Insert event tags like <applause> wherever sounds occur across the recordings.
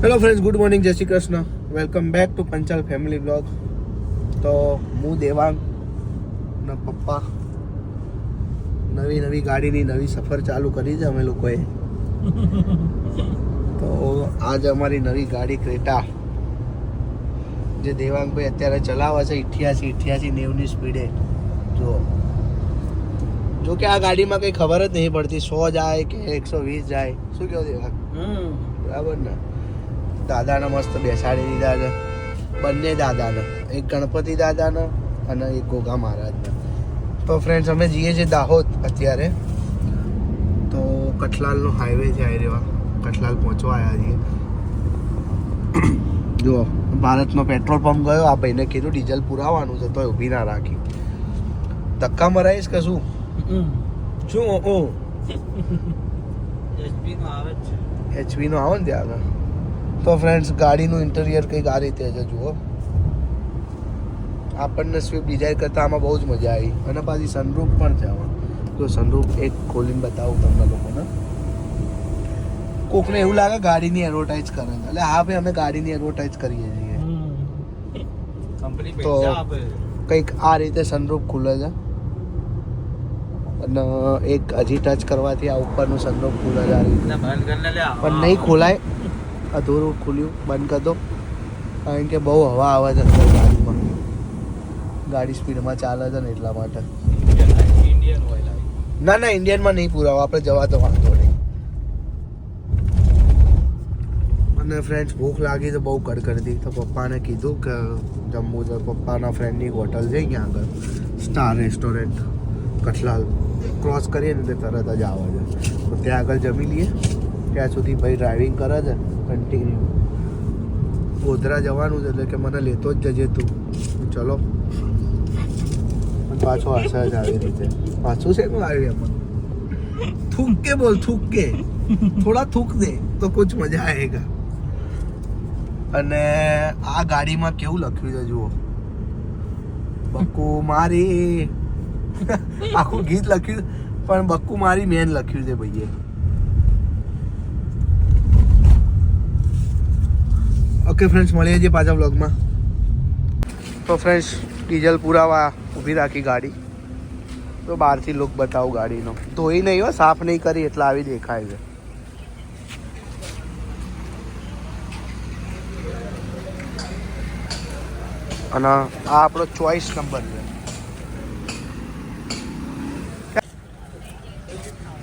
Hello friends good morning Jai Shri Krishna welcome back to Panchal family blog તો હું દેવાંગ ના પપ્પા. નવી નવી ગાડીની નવી સફર ચાલુ કરી છે અમે લોકોએ. તો આજ અમારી નવી ગાડી ક્રેટા. જે દેવાંગભાઈ અત્યારે ચલાવે છે ઇઠ્યાસી ઇઠ્યાસી નેવની સ્પીડે. જો. જો કે આ ગાડીમાં કંઈ ખબર જ નહીં પડતી. સો જાય કે એકસો વીસ જાય. શું કહો દેવાંગ? બરાબર ને? દાદાને મસ્ત બેસાડી દીધા છે. બંને દાદાને. એક ગણપતિ દાદાને અને એક ગોગા મહારાજને. તો ફ્રેન્ડ્સ અમે જઈએ છીએ દાહોદ અત્યારે. તો કઠલાલનો હાઈવે છે આવી રહ્યો કઠલાલ પહોંચવા આવ્યા છીએ. <clears throat> જુઓ ભારતનો પેટ્રોલ પંપ ગયો. આ ભાઈને કીધું ડીઝલ પુરાવાનું છે તો ઊભી ના રાખી. ધક્કા મરાઈશ કે શું? શું? ઓ <laughs> એચપીનો આવે ને ત્યાં આગળ? તો ફ્રેન્ડ્સ ગાડીનું ઇન્ટિરિયર કંઈક આ રીતે છે જુઓ. આપણને સ્વિફ્ટ ડિઝાયર કરતાં આમાં બહુ જ મજા આવી. અને પાછી સનરૂફ પણ છે આમાં. તો સનરૂફ એક ખોલીને બતાવું તમને લોકોને. કોકને એવું લાગે ગાડીની એડવર્ટાઇઝ કરે છે. એટલે હા ભાઈ અમે ગાડીની એડવર્ટાઇઝ કરીએ છીએ. તો કંઈક આ રીતે સનરૂફ ખુલે છે. અને એક હજી ટચ કરવાથી આ ઉપરનું સનરૂફ ખુલે છે આ રીતે. પણ નહીં ખોલાય. અધૂરું ખુલ્યું, બંધ કરી દો. કારણ કે બહુ હવા આવે છે ગાડીમાં. ગાડી સ્પીડમાં ચાલે છે ને એટલા માટે. ના ના, ઇન્ડિયનમાં નહીં પુરાવો. આપણે જવા તો વાંધો નહીં. અને ફ્રેન્ડ્સ ભૂખ લાગી તો બહુ કડકડતી. તો પપ્પાને કીધું કે જમવું છે. પપ્પાના ફ્રેન્ડની હોટલ છે અહીંયા આગળ. Star restaurant Kathlal. ક્રોસ કરીએ ને તે તરત જ આવે છે. તો ત્યાં આગળ જમી લઈએ. ત્યાં સુધી ભાઈ ડ્રાઇવિંગ કરે છે. કન્ટિન્યુ ગોધરા જવાનું છે, એટલે કે મને લેતો જ જજે તું. ચલો. પાછો આશા જ આવી રીતે. પાછું છે નું આવ્યું એમાં થૂક બોલ, થૂક. થોડા થૂક દે, તો કુછ મજા આવેગા અને આ ગાડીમાં કેવું લખ્યું છે, જુઓ. બક્કુ મારી. આખું ગીત લખ્યું પણ બક્કુ મારી મેન લખ્યું છે, ભાઈએ. ઓકે ફ્રેન્ડ્સ મળીએ છીએ પાછા બ્લોગમાં તો ફ્રેન્ડ્સ ડીઝલ પુરાવા ઊભી રાખી ગાડી. તો બહારથી લુક બતાવું ગાડીનો. ધોઈ નહીં હો, સાફ નહીં કરી, એટલે આવી દેખાય છે. અને આ આપણો ચોઈસ નંબર છે.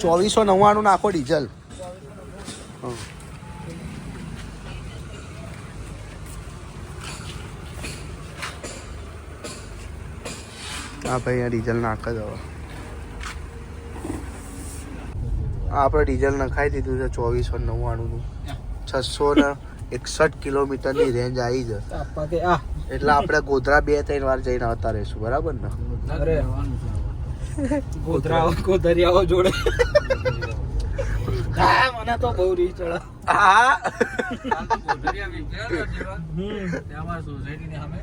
ચોવીસો નવ્વાણું નાખો ડીઝલ. આ ભાઈ અહીંયા ડીઝલ નાખે જ હવે. આપણે ડીઝલ નખાઈ દીધું છે ચોવીસો નવ્વાણુંનું. છસો ને એકસઠ કિલોમીટરની રેન્જ આવી છે. આપવા કે આ. એટલે આપણે ગોધરા બે ત્રણ વાર જઈને આવતા રહીશું બરાબર ને? ગોધરા ગોધરિયાઓ જોડે. મને તો બહુ રીચ હા. ગોધરિયા વિચાર ત્યાં સોસાયટી સામે.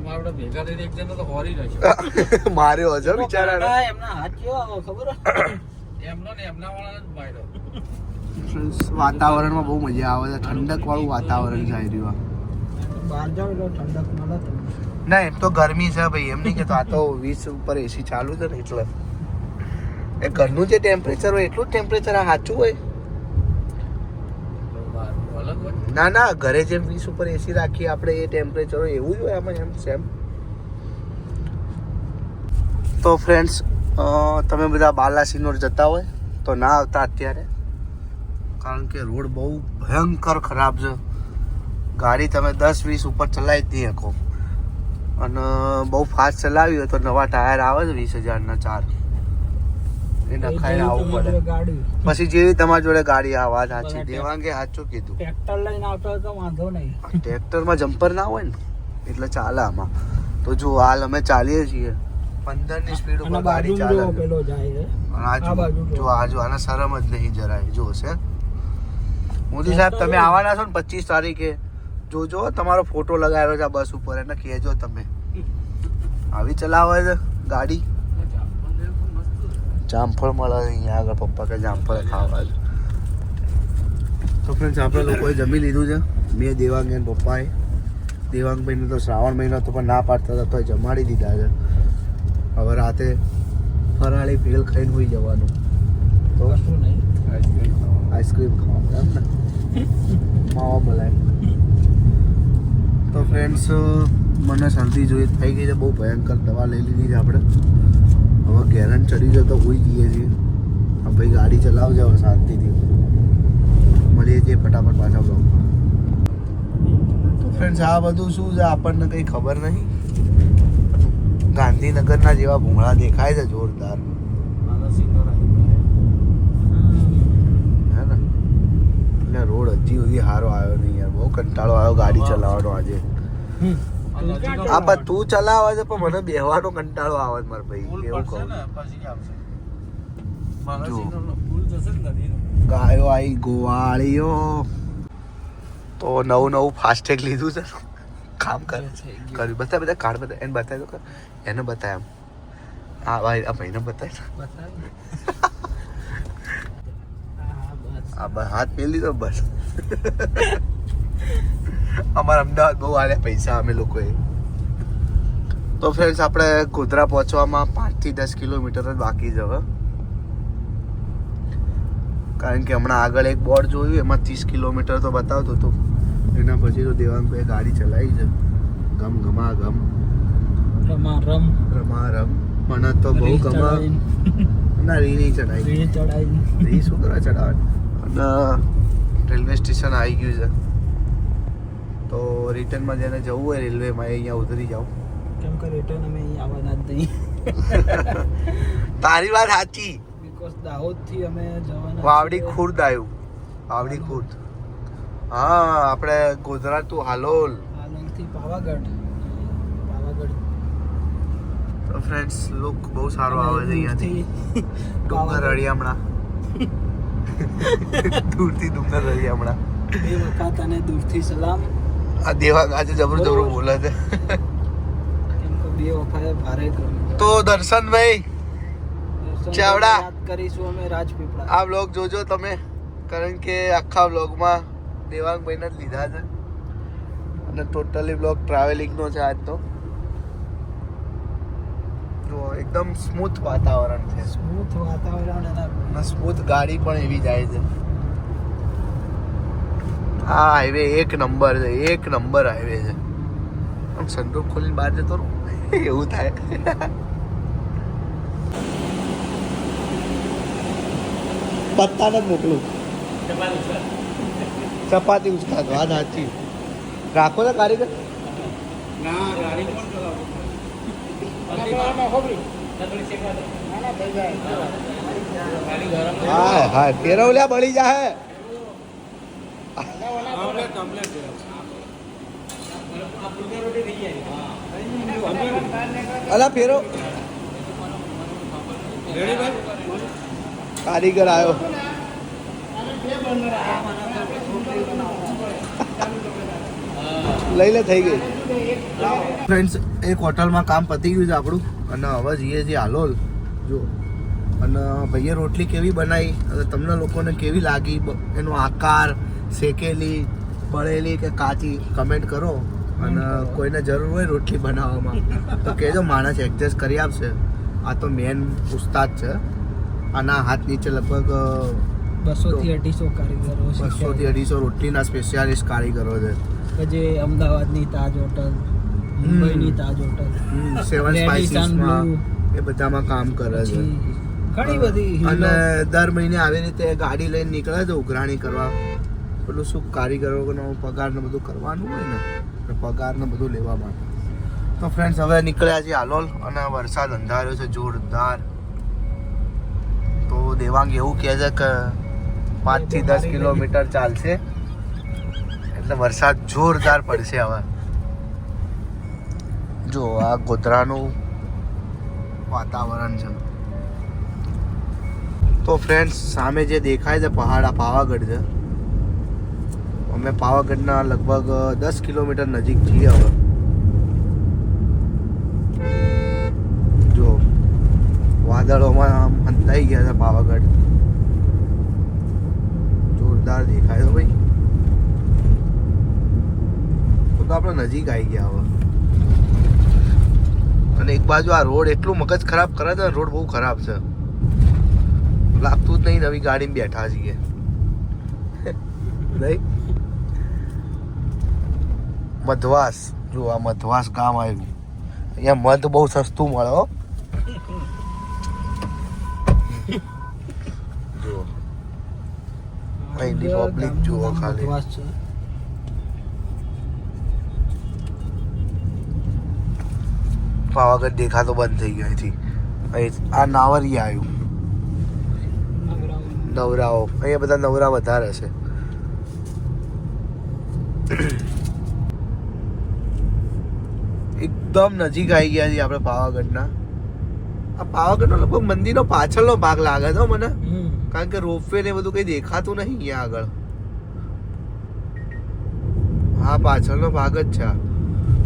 તો મારે ભેગા થઈને એક જણ તો હોરી રહ્યો મારે હજો બિચારા એમના હાથ કેવા ખબર <coughs> એમનો ને એમના વાળા માર્યો વાતાવરણમાં બહુ મજા આવે છે. ઠંડક વાળું વાતાવરણ છે રહ્યું બહાર જાવ એટલે ઠંડક મળે ના એમ તો ગરમી છે ભાઈ. એમ નહીં કે આ તો વીસ ઉપર એસી ચાલુ છે ને એટલે. એ ઘરનું જે ટેમ્પરેચર હોય એટલું જ ટેમ્પરેચર આ સાચું હોય. અલગ હોય ના ના, ઘરે જેમ વીસ ઉપર એસી રાખીએ, આપણે એ ટેમ્પરેચર હોય, એવું જ હોય આમાં એમ સેમ તો ફ્રેન્ડ્સ તમે બધા બાલાસિનોર જતા હોય, તો ના આવતા અત્યારે. કારણ કે રોડ બહુ ભયંકર ખરાબ છે. ગાડી તમે દસ, વીસ ઉપર ચલાવી જ નહીં શકો. અને બહુ ફાસ્ટ ચલાવી હોય તો નવા ટાયર આવે છે વીસ હજારના ચાર. નખાઈને આવવું પડે. પછી જેવી તમારી જોડે ગાડી આ વાત સાચી દેવાંગે સાચું કીધું. ટ્રેક્ટર લઈને આવતો હોય તો વાંધો નહીં. ટ્રેક્ટરમાં જમ્પર ના હોય ને એટલે ચાલે આમાં. તો જો હાલ અમે ચાલીએ છીએ. પંદરની સ્પીડ ઉપર ગાડી ચાલે. જો આ જો આના શરમ જ નહીં જરાય. જો છે. મોદી સાહેબ તમે આવવાના છો ને પચીસ તારીખે. જોજો તમારો ફોટો લગાવ્યો છે આ બસ ઉપર. એને કહેજો તમે. <laughs> આવી ચલાવે છે ગાડી. જામફળ મળે અહીંયા આગળ પપ્પા કે જામફળ ખાવા તો ફ્રેન્ડ્સ આપણે લોકોએ જમી લીધું છે. મેં દેવાંગ અને પપ્પાએ. દેવાંગભાઈને તો શ્રાવણ મહિનો હતો પણ ના પાડતા હતા તો જમાડી દીધા છે. હવે રાતે ફરાળી ભેળ ખાઈને હોઈ જવાનું. તો શું નહીં. આઈસ્ક્રીમ ખાવાનું. એમ ને? માવા બોલાય તો ફ્રેન્ડ્સ મને શરદી જોઈ થઈ ગઈ છે બહુ ભયંકર દવા લઈ લીધી છે આપણે. હવે ગેરન ચડી જાય તો હોઈ જઈએ છીએ. આ ભાઈ ગાડી ચલાવજો હવે શાંતિથી. મળીએ છીએ ફટાફટ પાછા બ્લોગમાં તો ફ્રેન્ડ્સ આ બધું શું છે? આપણને કંઈ ખબર નહીં. ગાંધીનગરના જેવા ભૂંગળા દેખાય છે જોરદાર. રોડ હજી સુધી સારો આવ્યો નહીં યાર. બહુ કંટાળો આવ્યો ગાડી ચલાવવાનો આજે. આ પણ તું ચલાવે છે પણ મને બેહવાનો કંટાળો આવે મારા ભાઈ એવું કહું. ગાયો આવી ગોવાળીઓ. તો નવું નવું ફાસ્ટેગ લીધું છે. કામ કરે છે. કર્યું. બતાય બધા કાર્ડ બતાય. એને બતાય તો. એને બતાય એમ. હા ભાઈ આ ભાઈને બતાય. આ બસ હાથ મેલી તો બસ. અમારા અમદાવાદ બહુ આલ્યા પૈસા અમે લોકોએ. તો ફ્રેન્ડ્સ આપણે ગોધરા પહોંચવામાં પાંચથી દસ કિલોમીટર જ બાકી જ હવે. કારણ કે હમણાં આગળ એક બોર્ડ જોયું એમાં ત્રીસ કિલોમીટર તો બતાવતું હતું. એના પછી તો દેવાંગભાઈ ગાડી ચલાવી છે. ગમ ગમા ગમ રમા રમ રમા રમ મને તો બહુ ગમા ના રી નહીં ચડાવી રી ચડાવી રી શું કરવા ચડાવે? અને રેલવે સ્ટેશન આવી ગયું છે. તો રિટર્નમાં જેને જવું હોય રેલવેમાં એ અહીંયા ઉતરી જાઓ. કેમ કે રિટર્ન અમે અહીં આવવાના જ નહીં. <laughs> તારી વાત સાચી. બીકોઝ દાહોદથી અમે જવાના વાવડી ખુર્દ આવ્યું. વાવડી ખુર્દ. હા આપણે ગોધરા ટુ હાલોલ. હાલોલથી પાવાગઢ. પાવાગઢ. તો ફ્રેન્ડ્સ લુક બહુ સારો આવે છે અહીંયાથી. <laughs> ડુંગર. હમણાં <laughs> દૂરથી ડુંગર રળિયામણા. બે વખત અને દૂરથી સલામ. આ દેવાંગ આજે જબરું જબરું બોલે છે. તો દર્શનભાઈ દર્શન ચાવડા. કરીશું અમે રાજપીપળા. આ બ્લોગ જોજો તમે. કારણ કે આખા બ્લોગમાં દેવાંગભાઈને જ લીધા છે. અને ટોટલી બ્લોગ ટ્રાવેલિંગનો છે આજ તો. જો એકદમ સ્મૂથ વાતાવરણ છે. સ્મૂથ વાતાવરણ અને સ્મૂથ ગાડી પણ એવી જાય છે. આ હાઈવે એક નંબર છે એક નંબર હાઈવે છે. આમ સનરૂફ ખોલીને બહાર જતો રહું. <laughs> એવું થાય. <laughs> પત્તા જ મોકલું. ચપાતી ઉચકાતો આ સાચી. રાખો ને કારીગર હા. હા ફેરવલ્યા બળી જાય. અલા ફેરો. કારીગર આવ્યો લઈ લે થઈ ગઈ. ફ્રેન્ડ્સ એક હોટલમાં કામ પતી ગયું છે આપણું. અને હવે જઈએ છીએ હાલોલ. જો. અને ભાઈએ રોટલી કેવી બનાવી? અને તમને લોકોને કેવી લાગી? એનો આકાર? શેકેલી બળેલી કે કાચી કમેન્ટ કરો અને કોઈને જરૂર હોય રોટલી બનાવવામાં. તો કહેજો માણસ એડજસ્ટ કરી આપશે. આ તો મેન ઉસ્તાદ છે. આના હાથ નીચે લગભગ બસો થી અઢીસો કારીગરો અઢીસો રોટલીના સ્પેશિયાલિસ્ટ કારીગરો છે. જે અમદાવાદની તાજ હોટલ મુંબઈની તાજ હોટલ સેવન સ્પાઇસીસમાં એ બધામાં કામ કરે છે. ઘણી બધી અને દર મહિને આવી રીતે ગાડી લઈને નીકળે છે ઉઘરાણી કરવા. પેલું શું કારીગરોનો પગાર ને બધું કરવાનું હોય ને એટલે પગાર ને બધું લેવા માટે. તો ફ્રેન્ડ્સ હવે નીકળ્યા છીએ હાલોલ અને વરસાદ અંધાર્યો છે જોરદાર. તો દેવાંગ એવું કહે છે કે પાંચથી દસ કિલોમીટર ચાલશે. એટલે વરસાદ જોરદાર પડશે હવે. જો આ ગોધરાનું વાતાવરણ છે. તો ફ્રેન્ડ્સ સામે જે દેખાય છે પહાડ આ પાવાગઢ છે. અમે પાવાગઢના લગભગ દસ કિલોમીટર નજીક છીએ હવે. જો, વાદળોમાં આમ હંતાઈ ગયા હતા પાવાગઢ. જોરદાર દેખાય દેખાયો ભાઈ. તો તો આપણે નજીક આવી ગયા હવે. અને એક બાજુ આ રોડ એટલું મગજ ખરાબ કરે છે રોડ બહુ ખરાબ છે. લાગતું જ નહીં નવી ગાડીમાં બેઠા છીએ. <laughs> નહીં? મધવાસ. જો આ મધવાસ ગામ આવ્યું. અહીંયા મધ બહુ સસ્તું મળે હો. જુઓ. અહીંની પબ્લિક જુઓ ખાલી. પાવાગઢ દેખાતો બંધ થઈ ગયો અહીંથી. અહીં આ નાવરિયા આવ્યું. નવરાઓ. અહીંયા બધા નવરા વધારે છે. એકદમ નજીક આવી ગયા છીએ આપણે પાવાગઢના. આ પાવાગઢનો લગભગ મંદિરનો પાછળનો ભાગ લાગે છે મને. કારણ કે રોપવે ને બધું કઈ દેખાતું નહીં અહીંયા આગળ. હા પાછળનો ભાગ જ છે આ.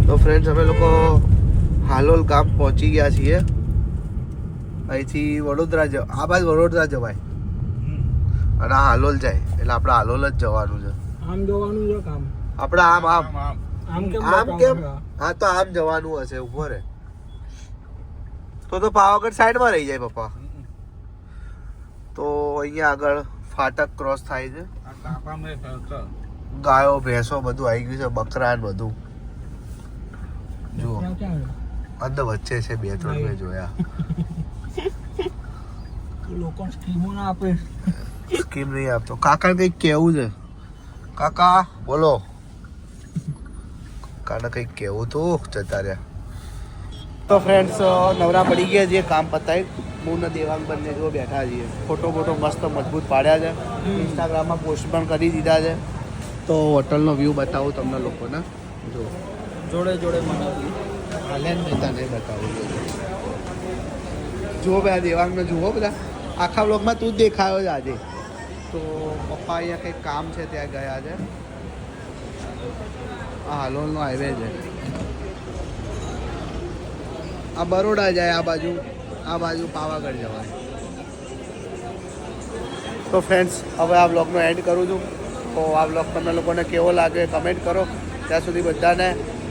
તો ફ્રેન્ડ્સ અમે લોકો હાલોલ ગામ પહોંચી ગયા છીએ. અહીંથી વડોદરા જવા આ બાજુ વડોદરા જવાય. અને આ હાલોલ જાય એટલે આપણે હાલોલ જ જવાનું છે. આમ જવાનું છે કામ. આપણે આમ આમ. આમ કેમ આમ કેમ? હા તો આમ જવાનું હશે ઊભો રે તો તો પાવાગઢ સાઈડમાં રહી જાય પપ્પા. તો અહીંયા આગળ ફાટક ક્રોસ થાય છે. ગાયો ભેંસો બધું આવી ગયું છે બકરા ને બધું. જુઓ. અંદર વચ્ચે છે બે ત્રણ મેં જોયા. લોકો સ્કીમો ના આપે. સ્કીમ નહીં આપતો. કાકા કંઈક કેવું છે. કાકા બોલો. કાને કંઈક કેવું તું જતા રહ્યા. તો ફ્રેન્ડ્સ નવરા પડી ગયા છે કામ પતાવી હું ને દેવાંગ બંને જો બેઠા છીએ. ફોટો ફોટો મસ્ત મજબૂત પાડ્યા છે. ઇન્સ્ટાગ્રામમાં પોસ્ટ પણ કરી દીધા છે. તો હોટલનો વ્યૂ બતાવું તમને લોકોને. જો. જોડે જોડે મનાવી હાલે જ તને બતાવું જુઓ બધા દેવાંગને જુઓ બધા. આખા બ્લોગમાં તું જ દેખાયો છે આજે. તો પપ્પા અહીંયા કંઈક કામ છે ત્યાં ગયા છે. આ હાલોલનો હાઈવે છે. આ બરોડા જાય આ બાજુ આ બાજુ પાવાગઢ જવાય તો ફ્રેન્ડ્સ હવે આ બ્લોગનો એન્ડ કરું છું. તો આ બ્લોગ તમને લોકોને કેવો લાગે કમેન્ટ કરો. ત્યાં સુધી બધાને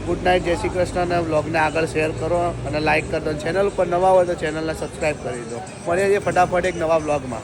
ગુડ નાઇટ જય શ્રી કૃષ્ણ, અને બ્લોગને આગળ શેર કરો અને લાઇક કરી દો. ચેનલ ઉપર નવા હોય તો ચેનલને સબસ્ક્રાઈબ કરી દો. મળીએ છીએ ફટાફટ એક નવા બ્લોગમાં